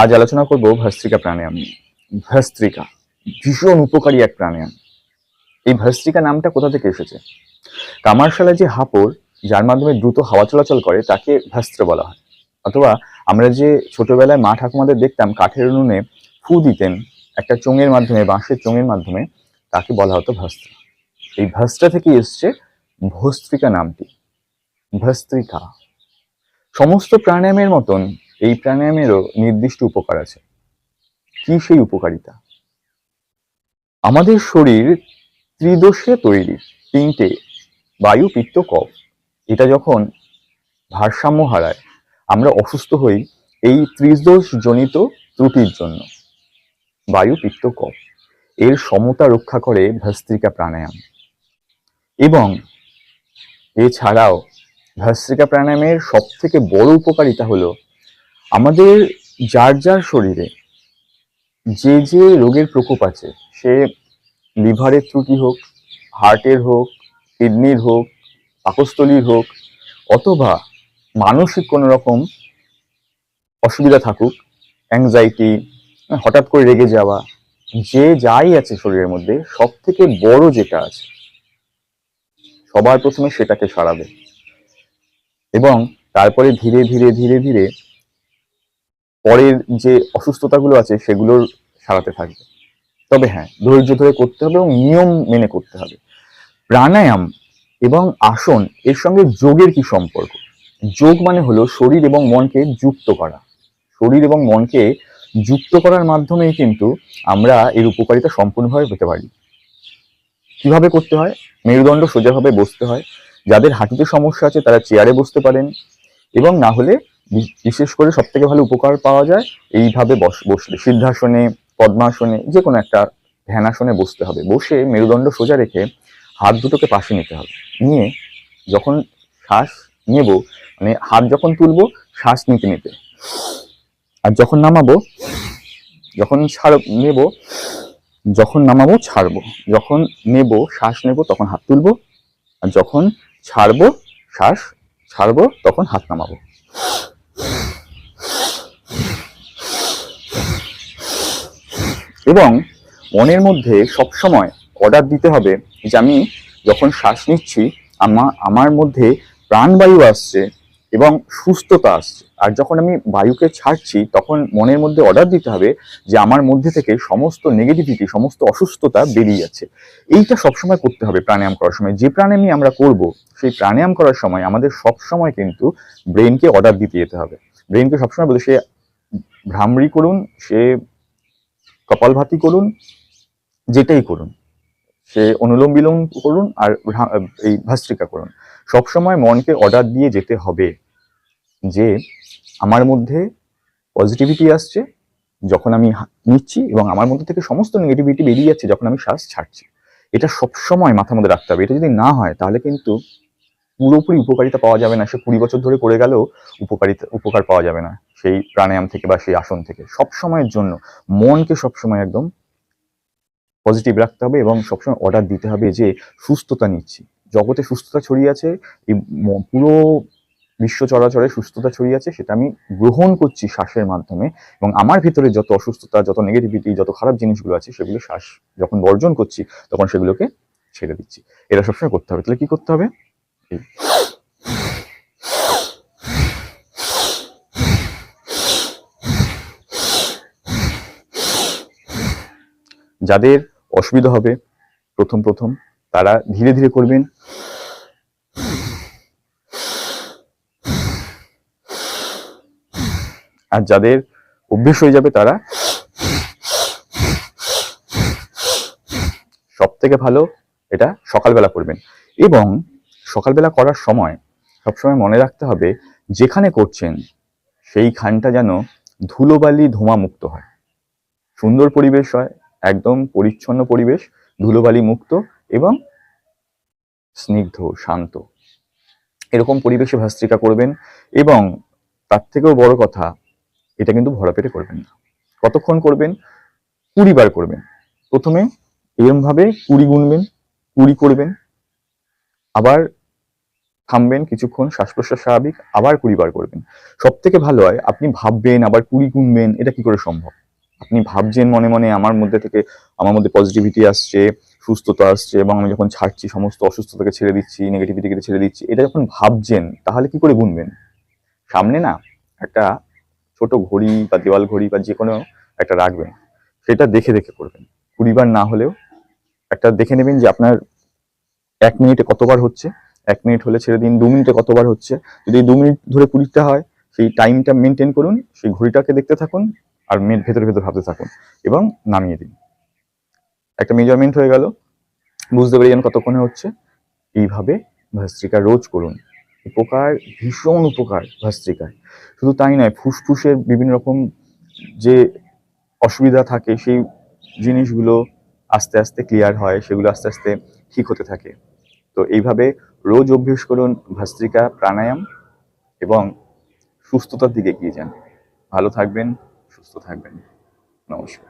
আজ আলোচনা করব ভস্ত্রিকা প্রাণায়াম নিয়ে। ভস্ত্রিকা ভীষণ উপকারী এক প্রাণায়াম। এই ভস্ত্রিকা নামটা কোথা থেকে এসেছে? কামারশালায় যে হাঁপড়, যার মাধ্যমে দ্রুত হাওয়া চলাচল করে, তাকে ভস্ত্র বলা হয়। অথবা আমরা যে ছোটবেলায় মা ঠাকুমাদের দেখতাম, কাঠের উনুনে ফু দিতেন, একটা চোঙের মাধ্যমে, বাঁশের চোঙের মাধ্যমে, তাকে বলা হতো ভস্ত্র এই ভস্ত্রা থেকে এসছে ভস্ত্রিকা নামটি। ভস্ত্রিকা। সমস্ত প্রাণায়ামের মতন এই প্রাণায়ামেরও নির্দিষ্ট উপকার আছে। কি সেই উপকারিতা? আমাদের শরীর ত্রিদোষে তৈরি। তিনটে বায়ু পিত্ত কফ। এটা যখন ভারসাম্য হারায়, আমরা অসুস্থ হই এই ত্রিদোষ জনিত ত্রুটির জন্য। বায়ু পিত্ত কফ। এর সমতা রক্ষা করে ভস্ত্রিকা প্রাণায়াম। এবং এছাড়াও ভস্ত্রিকা প্রাণায়ামের সব থেকে বড় উপকারিতা হলো আমাদের যার যার শরীরে যে যে রোগের প্রকোপ আছে, সে লিভারের ত্রুটি হোক, হার্টের হোক, কিডনির হোক, পাকস্থলীর হোক, অথবা মানসিক কোনো রকম অসুবিধা থাকুক অ্যাংজাইটি হঠাৎ করে রেগে যাওয়া, যে যাই আছে শরীরের মধ্যে সব থেকে বড় যেটা আছে, সবার প্রথমে সেটাকে সারাবে। এবং তারপরে ধীরে ধীরে ধীরে ধীরে পরের যে অসুস্থতাগুলো আছে সেগুলোর সারাতে থাকবে। তবে হ্যাঁ ধৈর্য ধরে করতে হবে এবং নিয়ম মেনে করতে হবে। প্রাণায়াম এবং আসন, এর সঙ্গে যোগের কি সম্পর্ক? যোগ মানে হলো শরীর এবং মনকে যুক্ত করা। শরীর এবং মনকে যুক্ত করার মাধ্যমেই কিন্তু আমরা এর উপকারিতা সম্পূর্ণভাবে পেতে পারি। কীভাবে করতে হয়? মেরুদণ্ড সোজাভাবে বসতে হয়। যাদের হাঁটুতে সমস্যা আছে তারা চেয়ারে বসতে পারেন। এবং না হলে বিশেষ করে সব থেকে ভালো উপকার পাওয়া যায় এইভাবে বস বসলে সিদ্ধাসনে পদ্মাসনে যে কোনো একটা ধ্যানাসনে বসতে হবে। বসে মেরুদণ্ড সোজা রেখে হাত দুটোকে পাশে নিতে হবে। নিয়ে যখন শ্বাস নেব মানে হাত যখন তুলবো, শ্বাস নিতে নিতে। আর যখন নামাবো, যখন ছাড় নেব, যখন নামাবো, ছাড়বো। যখন নেব, শ্বাস নেব, তখন হাত তুলবো। আর যখন ছাড়বো, শ্বাস ছাড়বো, তখন হাত নামাবো। এবং মনের মধ্যে সবসময় অর্ডার দিতে হবে যে আমি যখন শ্বাস নিচ্ছি আমার আমার মধ্যে প্রাণবায়ু আসছে এবং সুস্থতা আসছে। আর যখন আমি বায়ুকে ছাড়ছি, তখন মনের মধ্যে অর্ডার দিতে হবে যে আমার মধ্যে থেকে সমস্ত নেগেটিভিটি সমস্ত অসুস্থতা বেরিয়ে যাচ্ছে। এইটা সবসময় করতে হবে প্রাণায়াম করার সময়। যে প্রাণায়ামই আমরা করব, সেই প্রাণায়াম করার সময় আমাদের সবসময় কিন্তু ব্রেনকে অর্ডার দিতে যেতে হবে। ব্রেনকে সবসময় বলতে, সে ভ্রামরি করুন, সে কপালভাতি করুন, যেটাই করুন, সে অনুলোম বিলোম করুন আর এই ভাস্ত্রিকা করুন। সবসময় মনকে অর্ডার দিয়ে যেতে হবে যে আমার মধ্যে পজিটিভিটি আসছে যখন আমি নিচ্ছি এবং আমার মধ্যে থেকে সমস্ত নেগেটিভিটি বেরিয়ে যাচ্ছে যখন আমি শ্বাস ছাড়ছি। এটা সবসময় মাথার মধ্যে রাখতে হবে। এটা যদি না হয়, তাহলে কিন্তু পুরোপুরি উপকারিতা পাওয়া যাবে না। সে কুড়ি বছর ধরে করে গেলেও উপকারিতা, উপকার পাওয়া যাবে না। সেই প্রাণায়াম থেকে বা সেই আসন থেকে। সব সময়ের জন্য মনকে সবসময় একদম পজিটিভ রাখতে হবে এবং সবসময় অর্ডার দিতে হবে যে সুস্থতা নিচ্ছি। জগতে সুস্থতা ছড়িয়ে আছে, এই পুরো বিশ্ব চরাচরে সুস্থতা ছড়িয়ে আছে, সেটা আমি গ্রহণ করছি শ্বাসের মাধ্যমে এবং আমার ভিতরে যত অসুস্থতা, যত নেগেটিভিটি যত খারাপ জিনিসগুলো আছে, সেগুলো শ্বাস যখন বর্জন করছি, তখন সেগুলোকে ছেড়ে দিচ্ছি। এটা সবসময় করতে হবে। তাহলে কি করতে হবে? যাদের অসুবিধা হবে, প্রথম প্রথম তারা ধীরে ধীরে করবেন। আর যাদের অভ্যেস হয়ে যাবে তারা সব থেকে ভালো এটা সকালবেলা করবেন। এবং সকালবেলা করার সময় সবসময় মনে রাখতে হবে, যেখানে করছেন সেইখানটা যেন ধুলোবালি ধোঁয়া মুক্ত হয়। সুন্দর পরিবেশ হয় একদম পরিচ্ছন্ন পরিবেশ, ধুলোবালি মুক্ত এবং স্নিগ্ধ, শান্ত। এরকম পরিবেশে ভাস্ত্রিকা করবেন এবং তার থেকেও বড় কথা, এটা কিন্তু ভরা পেটে করবেন না। কতক্ষণ করবেন? কুড়ি বার করবেন। প্রথমে এরমভাবে কুড়ি গুনবেন, কুড়ি করবেন, আবার থামবেন কিছুক্ষণ শ্বাস প্রশ্বাস স্বাভাবিক, আবার কুড়ি বার করবেন। সব থেকে ভালো হয়, আপনি ভাববেন, আবার কুড়ি গুনবেন, এটা কি করে সম্ভব? আপনি ভাবছেন মনে মনে আমার মধ্যে থেকে, আমার মধ্যে পজিটিভিটি আসছে, সুস্থতা আসছে এবং আমি যখন ছাড়ছি সমস্ত অসুস্থতাকে ছেড়ে দিচ্ছি নেগেটিভিটিকে ছেড়ে দিচ্ছি, এটা যখন ভাবছেন তাহলে কি করে গুনবেন? সামনে না একটা ছোট ঘড়ি বা দেওয়াল ঘড়ি বা যে কোনো একটা রাখবেন, সেটা দেখে দেখে করবেন। কুড়িবার না হলেও একটা দেখে নেবেন যে আপনার এক মিনিটে কতবার হচ্ছে, এক মিনিট হলে ছেড়ে দিন, দু মিনিটে কতবার হচ্ছে। যদি দু মিনিট ধরে কুড়িটা হয়, সেই টাইমটা মেনটেন করুন, সেই ঘড়িটাকে দেখতে থাকুন আর মেন ভেতরে ভেতরে ভাবতে থাকুন এবং নামিয়ে দিন। একটা মেজারমেন্ট হয়ে গেল। বুঝতে পেরে যেন কতক্ষণে হচ্ছে? এইভাবে ভস্ত্রিকা রোজ করুন। উপকার, ভীষণ উপকার ভস্ত্রিকায়। শুধু তাই নয় ফুসফুসের বিভিন্ন রকম যে অসুবিধা থাকে, সেই জিনিসগুলো আস্তে আস্তে ক্লিয়ার হয়, সেগুলো আস্তে আস্তে ঠিক হতে থাকে। তো এইভাবে রোজ অভ্যেস করুন ভস্ত্রিকা প্রাণায়াম এবং সুস্থতার দিকে এগিয়ে যান। ভালো থাকবেন। 说太美了，那我去。